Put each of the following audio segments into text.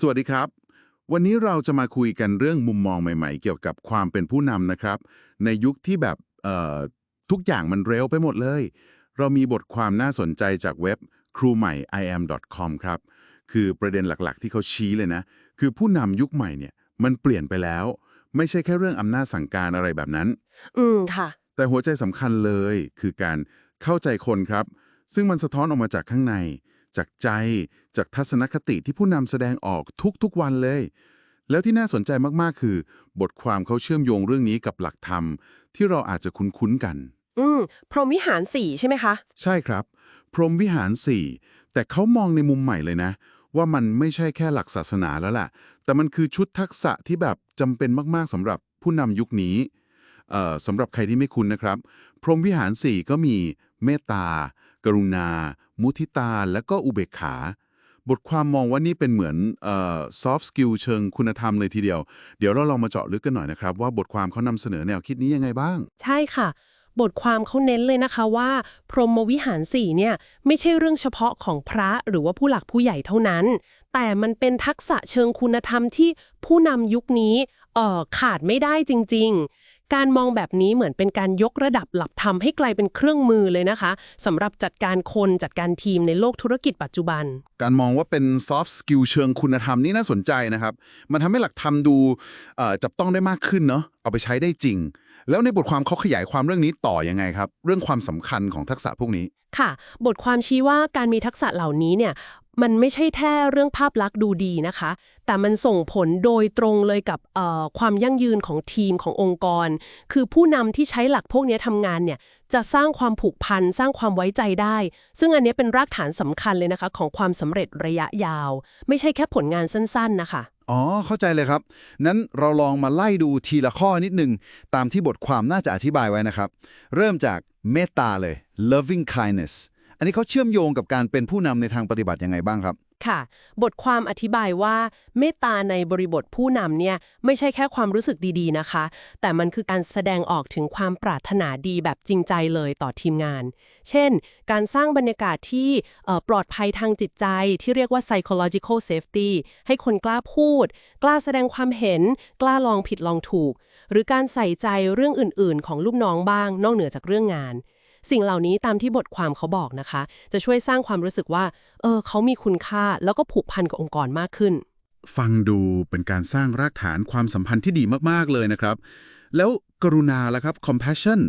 สวัสดีครับ วันนี้เราจะมาคุยกันเรื่องมุมมองใหม่ ๆ เกี่ยวกับความเป็นผู้นำนะครับ ในยุคที่แบบเอ่อทุกอย่างมันเร็วไปหมดเลย เรามีบทความน่าสนใจจากเว็บครูใหม่ iam.com ครับ คือประเด็นหลักๆ ที่เขาชี้เลยนะ คือผู้นำยุคใหม่เนี่ยมันเปลี่ยนไปแล้ว ไม่ใช่แค่เรื่องอำนาจสั่งการอะไรแบบนั้น อืมค่ะ แต่หัวใจสำคัญเลยคือการเข้าใจคนครับ ซึ่งมันสะท้อนออกมาจากข้างใน จากใจ จากทัศนคติที่ผู้นำแสดงออกทุกๆวันเลย แล้วที่น่าสนใจมากๆ คือ บทความเขาเชื่อมโยงเรื่องนี้กับหลักธรรม ที่เราอาจจะคุ้นๆกัน อืม พรหมวิหารสี่ใช่ไหมคะ ใช่ครับ พรหมวิหารสี่แต่เขามองในมุมใหม่เลยนะ ว่ามันไม่ใช่แค่หลักศาสนาแล้วล่ะ แต่มันคือชุดทักษะที่แบบจำเป็นมากๆสำหรับผู้นำยุคนี้เอ่อสำหรับใครที่ไม่คุ้นนะครับ พรหมวิหารสี่ก็มีเมตตา กรุณา มุทิตา และก็อุเบกขา บทความมองว่านี่เป็นเหมือนเอ่อ soft skill เชิงคุณธรรมเลยทีเดียว เดี๋ยวเราลองมาเจาะลึกกันหน่อยนะครับ ว่าบทความเขานำเสนอแนวคิดนี้ยังไงบ้าง ใช่ค่ะ บทความเขาเน้นเลยนะคะว่า พรหมวิหารสี่เนี่ยไม่ใช่เรื่องเฉพาะของพระหรือว่าผู้หลักผู้ใหญ่เท่านั้น แต่มันเป็นทักษะเชิงคุณธรรมที่ผู้นำยุคนี้เอ่อขาดไม่ได้จริง ๆ การมองแบบนี้เหมือนเป็นการยกระดับหลักธรรมให้กลายเป็นเครื่องมือเลยนะคะสำหรับจัดการคนจัดการทีมในโลกธุรกิจปัจจุบัน การมองว่าเป็น soft skill เชิงคุณธรรมนี่น่าสนใจนะครับ มันทำให้หลักธรรมดูเอ่อจับต้องได้มากขึ้นเนาะเอาไปใช้ได้จริงแล้วในบทความเขาขยายความเรื่องนี้ต่อยังไงครับ เรื่องความสำคัญของทักษะพวกนี้ค่ะ บทความชี้ว่าการมีทักษะเหล่านี้เนี่ย มันไม่ใช่แค่เรื่องภาพลักษณ์ดูดีนะคะ แต่มันส่งผลโดยตรงเลยกับความยั่งยืนของทีมขององค์กร คือผู้นำที่ใช้หลักพวกนี้ทำงานเนี่ยจะสร้างความผูกพันสร้างความไว้ใจได้ ซึ่งอันนี้เป็นรากฐานสำคัญเลยนะคะ ของความสำเร็จระยะยาว ไม่ใช่แค่ผลงานสั้น ๆ นะคะอ๋อ เข้าใจเลยครับ นั้นเราลองมาไล่ดูทีละข้อนิดนึงตามที่บทความน่าจะอธิบายไว้นะครับ เริ่มจากเมตตาเลย loving kindness อันนี้เขาเชื่อมโยงกับการเป็นผู้นำในทางปฏิบัติยังไงบ้างครับ ค่ะ บทความอธิบายว่าเมตตาในบริบทผู้นำเนี่ยไม่ใช่แค่ความรู้สึกดีๆนะคะ แต่มันคือการแสดงออกถึงความปรารถนาดีแบบจริงใจเลยต่อทีมงาน เช่น การสร้างบรรยากาศที่ปลอดภัยทางจิตใจที่เรียกว่า psychological safety ให้คนกล้าพูด กล้าแสดงความเห็น กล้าลองผิดลองถูก หรือการใส่ใจเรื่องอื่น ๆ ของลูกน้องบ้าง นอกเหนือจากเรื่องงาน สิ่งเหล่านี้ตามที่บทความเขาบอกนะคะ จะช่วยสร้างความรู้สึกว่า เออ เขามีคุณค่าแล้วก็ผูกพันกับองค์กรมากขึ้น ฟังดูเป็นการสร้างรากฐานความสัมพันธ์ที่ดีมากๆเลยนะครับ แล้วกรุณาล่ะครับ compassion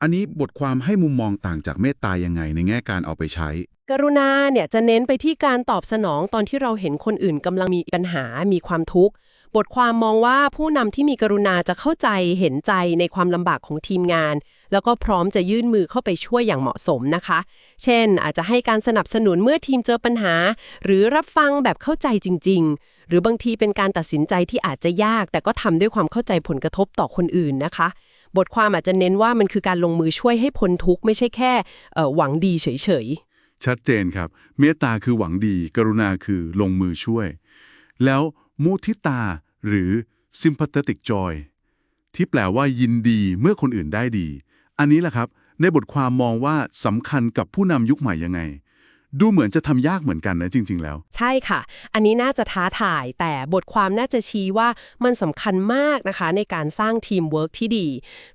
อันนี้บทความให้มุมมองต่างจากเมตตายังไงในแง่การเอาไปใช้ กรุณาเนี่ยจะเน้นไปที่การตอบสนองตอนที่เราเห็นคนอื่นกำลังมีปัญหา มีความทุกข์ บทความมองว่าผู้นำที่มีกรุณาจะเข้าใจเห็นใจในความลำบากของทีมงาน แล้วก็พร้อมจะยื่นมือเข้าไปช่วยอย่างเหมาะสมนะคะ เช่น อาจจะให้การสนับสนุนเมื่อทีมเจอปัญหา หรือรับฟังแบบเข้าใจจริง ๆ หรือบางทีเป็นการตัดสินใจที่อาจจะยาก แต่ก็ทำด้วยความเข้าใจผลกระทบต่อคนอื่นนะคะ บทความอาจจะเน้นว่ามันคือการลงมือช่วยให้พ้นทุกข์ไม่ใช่แค่หวังดีเฉยๆชัดเจนครับ เมตตาคือหวังดี กรุณาคือลงมือช่วย แล้ว มุทิตา หรือ sympathetic joy ที่แปลว่ายินดีเมื่อคนอื่นได้ดี อันนี้แหละครับ ในบทความมองว่าสำคัญกับผู้นำยุคใหม่ยังไง ดูเหมือนจะทำยากเหมือนกันนะจริง ๆ แล้ว ใช่ค่ะ อันนี้น่าจะท้าทายแต่บทความน่าจะชี้ว่ามันสำคัญมากนะคะในการสร้างทีมเวิร์กที่ดี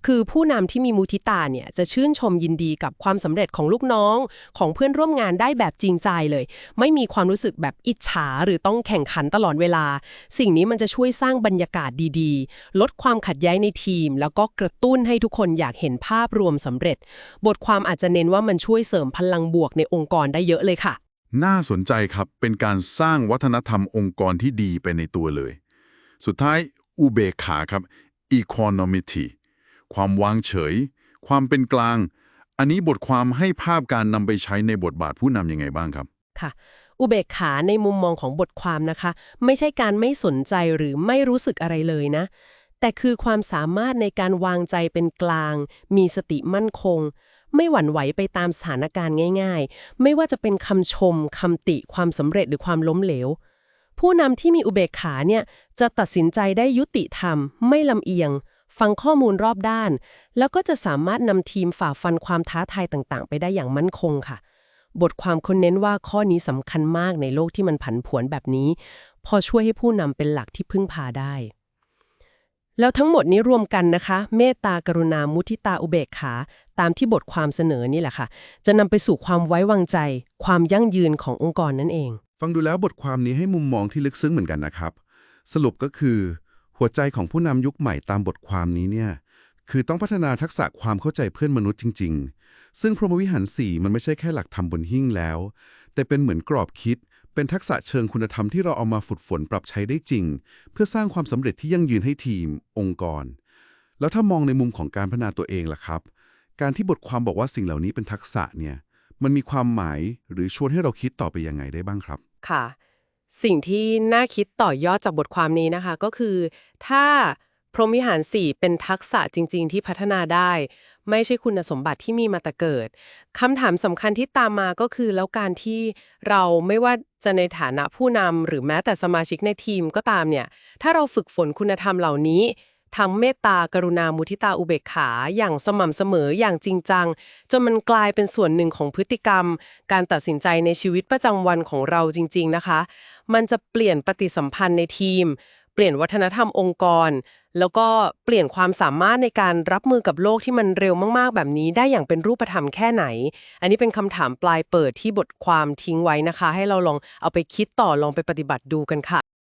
คือผู้นำที่มีมุทิตาเนี่ยจะชื่นชมยินดีกับความสำเร็จของลูกน้อง ของเพื่อนร่วมงานได้แบบจริงใจเลย ไม่มีความรู้สึกแบบอิจฉาหรือต้องแข่งขันตลอดเวลา สิ่งนี้มันจะช่วยสร้างบรรยากาศดีๆ ลดความขัดแย้งในทีม แล้วก็กระตุ้นให้ทุกคนอยากเห็นภาพรวมสำเร็จ บทความอาจจะเน้นว่ามันช่วยเสริมพลังบวกในองค์กรได้เยอะเลยค่ะ น่าสนใจครับเป็นการสร้างวัฒนธรรมองค์กรที่ดีไปในตัวเลย สุดท้ายอุเบกขาครับ equanimity ความวางเฉย ความเป็นกลาง อันนี้บทความให้ภาพการนำไปใช้ในบทบาทผู้นำยังไงบ้างครับค่ะอุเบกขาในมุมมองของบทความนะคะ ไม่ใช่การไม่สนใจหรือไม่รู้สึกอะไรเลยนะ แต่คือความสามารถในการวางใจเป็นกลาง มีสติมั่นคง ไม่หวั่นไหวไปตามสถานการณ์ง่าย ๆ ไม่ว่าจะเป็นคำชมคำติความสำเร็จหรือความล้มเหลว ผู้นำที่มีอุเบกขาเนี่ยจะตัดสินใจได้ยุติธรรม ไม่ลำเอียง ฟังข้อมูลรอบด้าน แล้วก็จะสามารถนำทีมฝ่าฟันความท้าทายต่างๆ ไปได้อย่างมั่นคงค่ะบทความคนเน้นว่าข้อนี้สำคัญมากในโลกที่มันผันผวนแบบนี้พพอช่วยให้ผู้นำเป็นหลักที่พึ่งพาได้ แล้วทั้งหมดนี้รวมกันนะคะ เมตตากรุณามุทิตาอุเบกขา ตามที่บทความเสนอนี่แหละค่ะ จะนำไปสู่ความไว้วางใจ ความยั่งยืนขององค์กรนั่นเอง ฟังดูแล้วบทความนี้ให้มุมมองที่ลึกซึ้งเหมือนกันนะครับ สรุปก็คือ หัวใจของผู้นำยุคใหม่ตามบทความนี้เนี่ยคือต้องพัฒนาทักษะความเข้าใจเพื่อนมนุษย์จริง ๆ ซึ่งพรหมวิหารสี่มันไม่ใช่แค่หลักธรรมบนหิ้งแล้ว แต่เป็นเหมือนกรอบคิด เป็นทักษะเชิงคุณธรรมที่เราเอามาฝึกฝนปรับใช้ได้จริง เพื่อสร้างความสำเร็จที่ยั่งยืนให้ทีม องค์กร แล้วถ้ามองในมุมของการพัฒนาตัวเองล่ะครับ การที่บทความบอกว่าสิ่งเหล่านี้เป็นทักษะเนี่ยมันมีความหมายหรือชวนให้เราคิดต่อไปยังไงได้บ้างครับ ค่ะ สิ่งที่น่าคิดต่อยอดจากบทความนี้นะคะ ก็คือ ถ้า พรหมวิหาร4เป็นทักษะจริง ๆ ที่พัฒนาได้ ไม่ใช่คุณสมบัติที่มีมาแต่เกิดคำถามสำคัญที่ตามมาก็คือแล้วการที่เราไม่ว่าจะในฐานะผู้นำหรือแม้แต่สมาชิกในทีมก็ตามเนี่ย ถ้าเราฝึกฝนคุณธรรมเหล่านี้ทั้งเมตตากรุณามุทิตาอุเบกขาอย่างสม่ำเสมออย่างจริงจัง จนมันกลายเป็นส่วนหนึ่งของพฤติกรรม การตัดสินใจในชีวิตประจำวันของเราจริง ๆนะคะ มันจะเปลี่ยนปฏิสัมพันธ์ในทีม เปลี่ยนวัฒนธรรมองค์กร แล้วก็เปลี่ยนความสามารถในการรับมือกับโลกที่มันเร็วมากๆ แบบนี้ได้อย่างเป็นรูปธรรมแค่ไหน อันนี้เป็นคำถามปลายเปิดที่บทความทิ้งไว้นะคะ ให้เราลองเอาไปคิดต่อลองไปปฏิบัติดูกันค่ะ